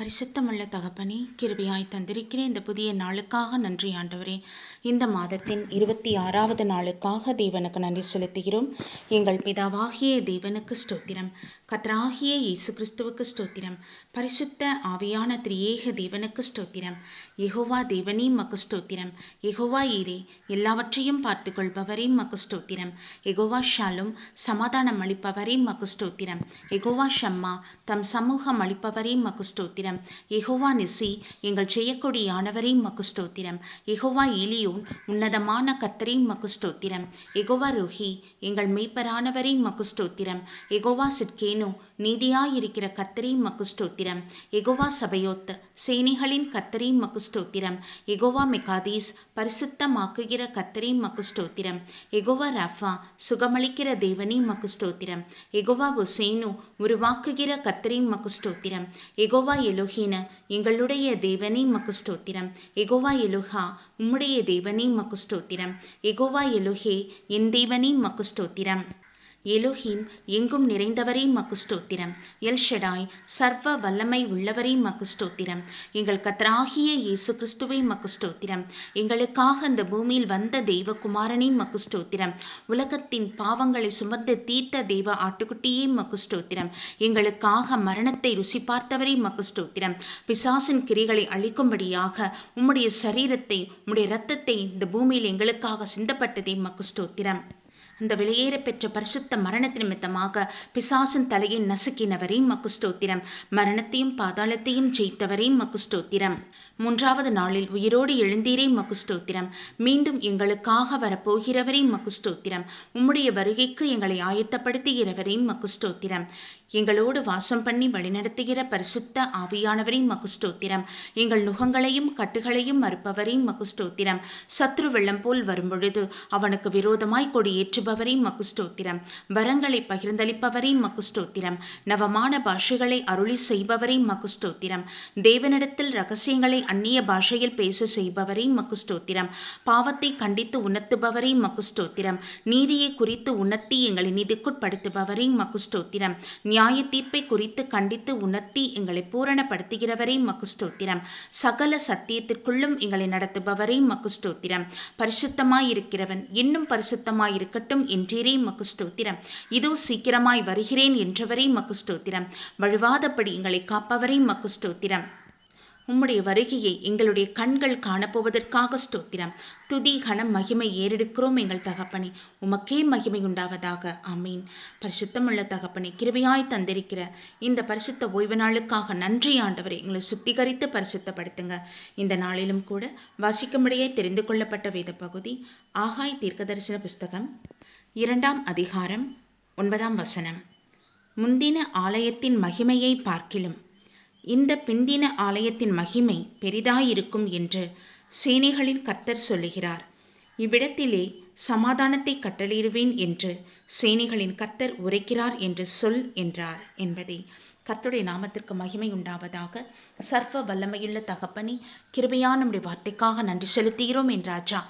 பரிசுத்தமுள்ள தகப்பனே கிருபியாய் தந்திருக்கிற இந்த புதிய நாளுக்காக நன்றி ஆண்டவரே. இந்த மாதத்தின் இருபத்தி ஆறாவது நாளுக்காக தேவனுக்கு நன்றி செலுத்துகிறோம். எங்கள் பிதாவாகிய தேவனுக்கு ஸ்தோத்திரம். கத்ராகிய இயேசு கிறிஸ்துவுக்கு ஸ்தோத்திரம். பரிசுத்த ஆவியான திரியேக தேவனுக்கு ஸ்தோத்திரம். எகோவா தேவனே மக்கு ஸ்தோத்திரம். எகோவா ஈரே எல்லாவற்றையும் பார்த்து கொள்பவரே மக்கு ஸ்தோத்திரம். எகோவா ஷாலும் சமாதானம் அளிப்பவரே மக்கு ஸ்தோத்திரம். எகோவா ஷம்மா தம் சமூகம் அளிப்பவரே மக்கு ஸ்தோத்திரம். எகோவா நிசி எங்கள் ஜெயக்கொடியானவரே மக்கு ஸ்தோத்திரம். எகோவா ஏலியோன் உன்னதமான கர்த்தரே மக்கு ஸ்தோத்திரம். எகோவா ருஹி எங்கள் மெய்ப்பரானவரே மக்கு ஸ்தோத்திரம். எகோவா சிட்கேனோ நீதியாயிருக்கிற கர்த்தரே மக்கு ஸ்தோத்திரம். எகோவா சபையோத் சேனைகளின் கர்த்தரே மக்கு ஸ்தோத்திரம். எகோவா மெகாதீஸ் பரிசுத்தமாக்குகிற கர்த்தரே மக்கு ஸ்தோத்திரம். எகோவா ராஃபா சுகமளிக்கிற தேவனே மக்கு ஸ்தோத்திரம். எகோவா ஒசேனு உருவாக்குகிற கர்த்தரே மக்கு ஸ்தோத்திரம். எகோவா எலோஹீன எங்களுடைய தேவனே மக்கு ஸ்தோத்திரம். எகோவா எலுஹா உம்முடைய தேவனே மக்கு ஸ்தோத்திரம். எகோவா எலுஹே என் தேவனே மக்கு ஸ்தோத்திரம். எலோஹீம் எங்கும் நிறைந்தவரே மக்கு எல்ஷடாய் சர்வ வல்லமை உள்ளவரே மக்குஸ்தோத்திரம். எங்கள் கத்தராகிய இயேசு கிறிஸ்துவை மக்குஸ்தோத்திரம். எங்களுக்காக அந்த பூமியில் வந்த தெய்வகுமாரனே மக்குஸ்தோத்திரம். உலகத்தின் பாவங்களை சுமந்து தீர்த்த தெய்வ ஆட்டுக்குட்டியே மக்குஸ்தோத்திரம். எங்களுக்காக மரணத்தை ருசி பார்த்தவரே மக்குஸ்தோத்திரம். பிசாசின் கிரிகளை அழிக்கும்படியாக உம்முடைய சரீரத்தை உம்முடைய இரத்தத்தை இந்த பூமியில் எங்களுக்காக சிந்தப்பட்டதே மக்குஸ்தோத்திரம். அந்த வெளியேற பெற்ற பரிசுத்த மரணத்தின் நிமித்தமாக பிசாசின் தலையை நசுக்கினவரே மக்குஸ்தோத்திரம். மரணத்தையும் பாதாளத்தையும் ஜெயித்தவரே மக்குஸ்தோத்திரம். மூன்றாவது நாளில் உயிரோடு எழுந்தீரே மகுஸ்தோத்திரம் மீண்டும் எங்களுக்காக வரப்போகிறவரே மகுஸ்தோத்திரம் உம்முடைய வருகைக்கு எங்களை ஆயத்தப்படுத்துகிறவரே மகுஸ்தோத்திரம் எங்களோடு வாசம் பண்ணி வழிநடத்துகிற பரிசுத்த ஆவியானவரின் மகுஷ்டோத்திரம் எங்கள் நுகங்களையும் கட்டுகளையும் மறுப்பவரின் மகுஸ்தோத்திரம். சத்ரு வெள்ளம் போல் வரும்பொழுது அவனுக்கு விரோதமாய் கொடியேற்றுபவரின் மகுஷ்டோத்திரம் வரங்களை பகிர்ந்தளிப்பவரின் மகுஷ்டோத்திரம் நவமான பாஷைகளை அருளி செய்பவரின் மகுஸ்தோத்திரம். தேவனிடத்தில் ரகசியங்களை அந்நிய பாஷையில் பேச செய்பவரையும் மக்குஷ்தோத்திரம் பாவத்தை கண்டித்து உணர்த்துபவரே மகுஷ்டோத்திரம் நீதியை குறித்து உணர்த்தி எங்களை நீதிக்குட்படுத்துபவரே மகுஷ்டோத்திரம் நியாய தீர்ப்பை குறித்து கண்டித்து உணர்த்தி எங்களை பூரணப்படுத்துகிறவரே மகுஸ்தோத்திரம். சகல சத்தியத்திற்குள்ளும் எங்களை நடத்துபவரே மகுஸ்தோத்திரம். பரிசுத்தமாயிருக்கிறவன் இன்னும் பரிசுத்தமாயிருக்கட்டும் என்றீரே மகுஸ்தோத்திரம். இதோ சீக்கிரமாய் வருகிறேன் என்றவரே மகுஸ்தோத்திரம். வழுவாதபடி எங்களை காப்பவரே மகுஸ்தோத்திரம். உம்முடைய வருகையை எங்களுடைய கண்கள் காணப்போவதற்காக ஸ்தோத்திரம். துதி கணம் மகிமை ஏறெடுக்கிறோம் எங்கள் தகப்பனே. உமக்கே மகிமை உண்டாவதாக. அமீன் பரிசுத்தமுள்ள தகப்பனே கிருபையாய் தந்திருக்கிற இந்த பரிசுத்த ஓய்வு நாளுக்காக நன்றி ஆண்டவரை. எங்களை சுத்திகரித்து பரிசுத்தப்படுத்துங்க. இந்த நாளிலும் கூட வாசிக்கும்படியே தெரிந்து கொள்ளப்பட்ட வேத பகுதி ஆகாய் தீர்க்கதரிசன புஸ்தகம் இரண்டாம் அதிகாரம் ஒன்பதாம் வசனம். முந்தின ஆலயத்தின் மகிமையை பார்க்கிலும் இந்த பிந்தின ஆலயத்தின் மகிமை பெரிதாயிருக்கும் என்று சேனைகளின் கர்த்தர் சொல்லுகிறார். இவ்விடத்திலே சமாதானத்தை கட்டளையிடுவேன் என்று சேனைகளின் கர்த்தர் உரைக்கிறார் என்று சொல் என்றார் என்பதை. கர்த்துடைய நாமத்திற்கு மகிமை உண்டாவதாக. சர்வ வல்லமையுள்ள தகப்பனி கிருபையான நம்முடைய வார்த்தைக்காக நன்றி செலுத்துகிறோம் என் ராஜா.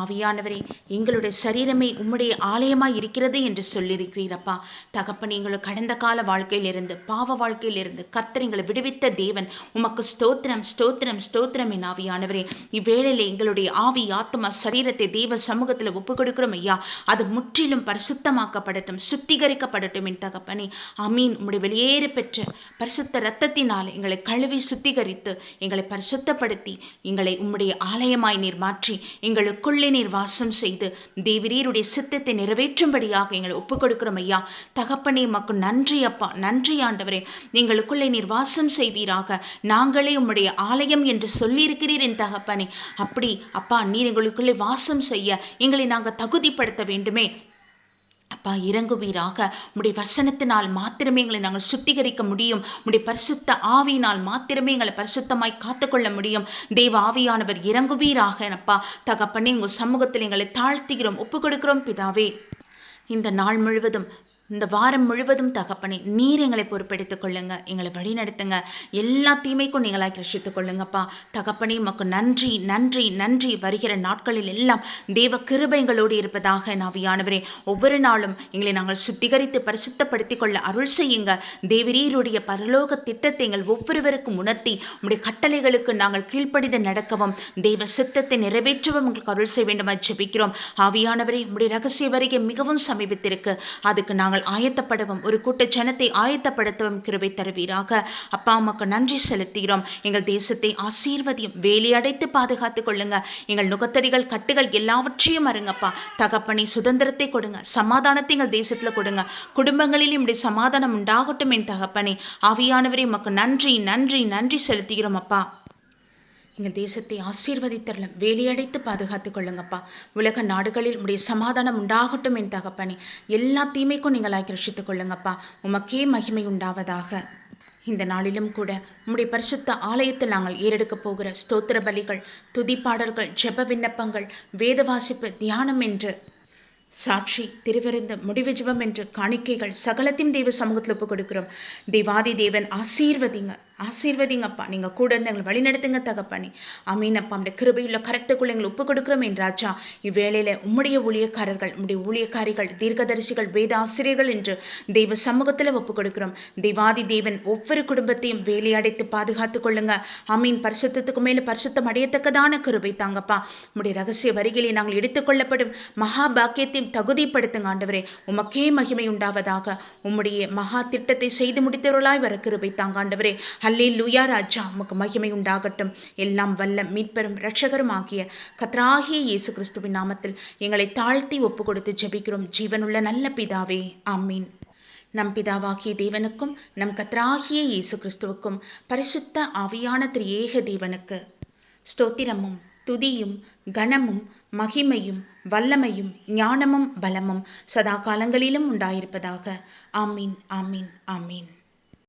ஆவியானவரே எங்களுடைய சரீரமே உம்முடைய ஆலயமாய் இருக்கிறது என்று சொல்லியிருக்கிறீரப்பா. தகப்பனி எங்களுக்கு கடந்த கால வாழ்க்கையிலிருந்து பாவ வாழ்க்கையிலிருந்து கர்த்தர் எங்களை விடுவித்த தேவன். உமக்கு ஸ்தோத்திரம் ஸ்தோத்திரம் ஸ்தோத்திரம் என் ஆவியானவரே. இவ்வேளையில் எங்களுடைய ஆவி ஆத்மா சரீரத்தை தேவ சமூகத்தில் ஒப்பு கொடுக்கிறோம் ஐயா. அது முற்றிலும் பரிசுத்தமாக்கப்படட்டும் சுத்திகரிக்கப்படட்டும் என் தகப்பனே. அமீன் உம்முடைய வெளியேறு பெற்ற பரிசுத்த இரத்தத்தினால் எங்களை கழுவி சுத்திகரித்து எங்களை பரிசுத்தப்படுத்தி எங்களை உம்முடைய ஆலயமாய் நீர் மாற்றி எங்களுக்குள்ளே நீர் வாசம் செய்து தேவிரீருடைய சித்தத்தை நிறைவேற்றும்படியாக எங்களை ஒப்புக் கொடுக்கிறோம் ஐயா. தகப்பனே மக்கு நன்றி அப்பா நன்றி ஆண்டவரே. எங்களுக்குள்ளே நீர் வாசம் செய்வீராக. நாங்களே உம்முடைய ஆலயம் என்று சொல்லியிருக்கிறீர் என் தகப்பனே. அப்படி அப்பா நீர் எங்களுக்குள்ளே வாசம் செய்ய எங்களை நாங்கள் தகுதிப்படுத்த வேண்டுமே. அப்பா இறங்குவீராக. உடைய வசனத்தினால் மாத்திரமே எங்களை நாங்கள் சுத்திகரிக்க முடியும். உடைய பரிசுத்த ஆவியினால் மாத்திரமே எங்களை பரிசுத்தமாய் காத்துக்கொள்ள முடியும். தெய்வ ஆவியானவர் இறங்குவீராக அப்பா. தகப்பனே உங்கள் சமூகத்தில் எங்களை தாழ்த்துகிறோம் ஒப்பு கொடுக்கிறோம் பிதாவே. இந்த நாள் முழுவதும் இந்த வாரம் முழுவதும் தகப்பனே நீர் எங்களை பொறுப்பெடுத்துக் கொள்ளுங்க எங்களை வழி நடத்துங்க எல்லா தீமைக்கும் நீங்களாக ரசித்துக் கொள்ளுங்கப்பா. தகப்பனே மக்கு நன்றி நன்றி நன்றி. வருகிற நாட்களில் எல்லாம் தேவ கிருபைகளோடு இருப்பதாக நாவியானவரே ஒவ்வொரு நாளும் எங்களை நாங்கள் சுத்திகரித்து பரிசுத்தப்படுத்திக் கொள்ள அருள் செய்யுங்க. தேவரீருடைய பரலோக திட்டத்தை எங்கள் ஒவ்வொருவருக்கும் உணர்த்தி உடைய கட்டளைகளுக்கு நாங்கள் கீழ்ப்படிந்து நடக்கவும் தெய்வ சித்தத்தை நிறைவேற்றவும் உங்களுக்கு அருள் செய்ய வேண்டுமா ஜெபிக்கிறோம். ஆவியானவரே உடைய ரகசிய வருகை மிகவும் சமீபத்திற்கு அதுக்கு நாங்கள் ஆயத்தப்படவும் ஒரு கூட்ட ஜனத்தை ஆயத்தப்படுத்தவும் கிருபை தருவீராக. அப்பா அம்மாக்கு நன்றி செலுத்துகிறோம். எங்கள் தேசத்தை ஆசீர்வதியும் வேலையடைத்து பாதுகாத்து பாதுகாத்துக் கொள்ளுங்க. எங்கள் நுகத்தடிகள் கட்டுகள் எல்லாவற்றையும் அருங்கப்பா. தகப்பனை சுதந்திரத்தை கொடுங்க. சமாதானத்தை எங்கள் தேசத்துல கொடுங்க. குடும்பங்களில் இப்படி சமாதானம் உண்டாகட்டும் என் தகப்பனே. ஆவியானவரே உமக்கு நன்றி நன்றி நன்றி செலுத்துகிறோம் அப்பா. எங்கள் தேசத்தை ஆசீர்வதித்தரலாம் வேலையடைத்து பாதுகாத்துக் கொள்ளுங்கப்பா. உலக நாடுகளில் உடைய சமாதானம் உண்டாகட்டும் என் தகப்பனே. எல்லா தீமைக்கும் நீங்கள் ஆக்கிரஷித்துக் கொள்ளுங்கப்பா. உமக்கே மகிமை உண்டாவதாக. இந்த நாளிலும் கூட உம்முடைய பரிசுத்த ஆலயத்தில் நாங்கள் ஏறெடுக்கப் போகிற ஸ்தோத்திர பலிகள் துதிப்பாடல்கள் ஜெப விண்ணப்பங்கள் வேத வாசிப்பு தியானம் என்று சாட்சி திருவிருந்த முடிவு ஜெபம் என்று காணிக்கைகள் சகலத்தையும் தெய்வ சமூகத்தில் ஒப்புக் கொடுக்கிறோம். தேவாதி தேவன் ஆசீர்வதிங்க. ஆசீர்வதிங்கப்பா. நீங்கள் கூட இருந்து எங்களை வழிநடத்துங்க தகப்பானே. அமீனப்பா அந்த கிருபையுள்ள கரத்துக்குள்ள எங்களை ஒப்பு கொடுக்குறோம் என் ராஜா. இவ்வேளையில் உம்முடைய ஊழியக்காரர்கள் உம்முடைய ஊழியக்காரிகள் தீர்க்கதரிசிகள் வேத ஆசிரியர்கள் என்று தெய்வ சமூகத்தில் ஒப்பு கொடுக்கிறோம். தெய்வாதி தேவன் ஒவ்வொரு குடும்பத்தையும் வேலையடைத்து பாதுகாத்துக் கொள்ளுங்க. அமீன் பரிசுத்தத்துக்கு மேலே பரிசுத்தம் அடையத்தக்கதான கிருபை தாங்கப்பா. உம்முடைய ரகசிய வரிகளை நாங்கள் எடுத்துக்கொள்ளப்படும் மகா பாக்கியத்தையும் தகுதிப்படுத்துங்க ஆண்டவரே. உமக்கே மகிமை உண்டாவதாக. உம்முடைய மகா திட்டத்தை செய்து முடித்தவர்களாய் வர கிருபை தாங்க ஆண்டவரே. அல்லே லூயா ராஜா உமக்கு மகிமை உண்டாகட்டும். எல்லாம் வல்ல மீட்பெரும் இரட்சகரும் ஆகிய கத்ராகிய இயேசு கிறிஸ்துவின் நாமத்தில் எங்களை தாழ்த்தி ஒப்பு கொடுத்து ஜெபிக்கிறோம். ஜீவனுள்ள நல்ல பிதாவே ஆமீன். நம் பிதாவாகிய தேவனுக்கும் நம் கத்ராகிய இயேசு கிறிஸ்துவுக்கும் பரிசுத்த ஆவியான திரு ஏக தேவனுக்கு ஸ்தோத்திரமும் துதியும் கனமும் மகிமையும் வல்லமையும் ஞானமும் பலமும் சதா காலங்களிலும் உண்டாயிருப்பதாக. ஆமீன் ஆமீன் ஆமீன்.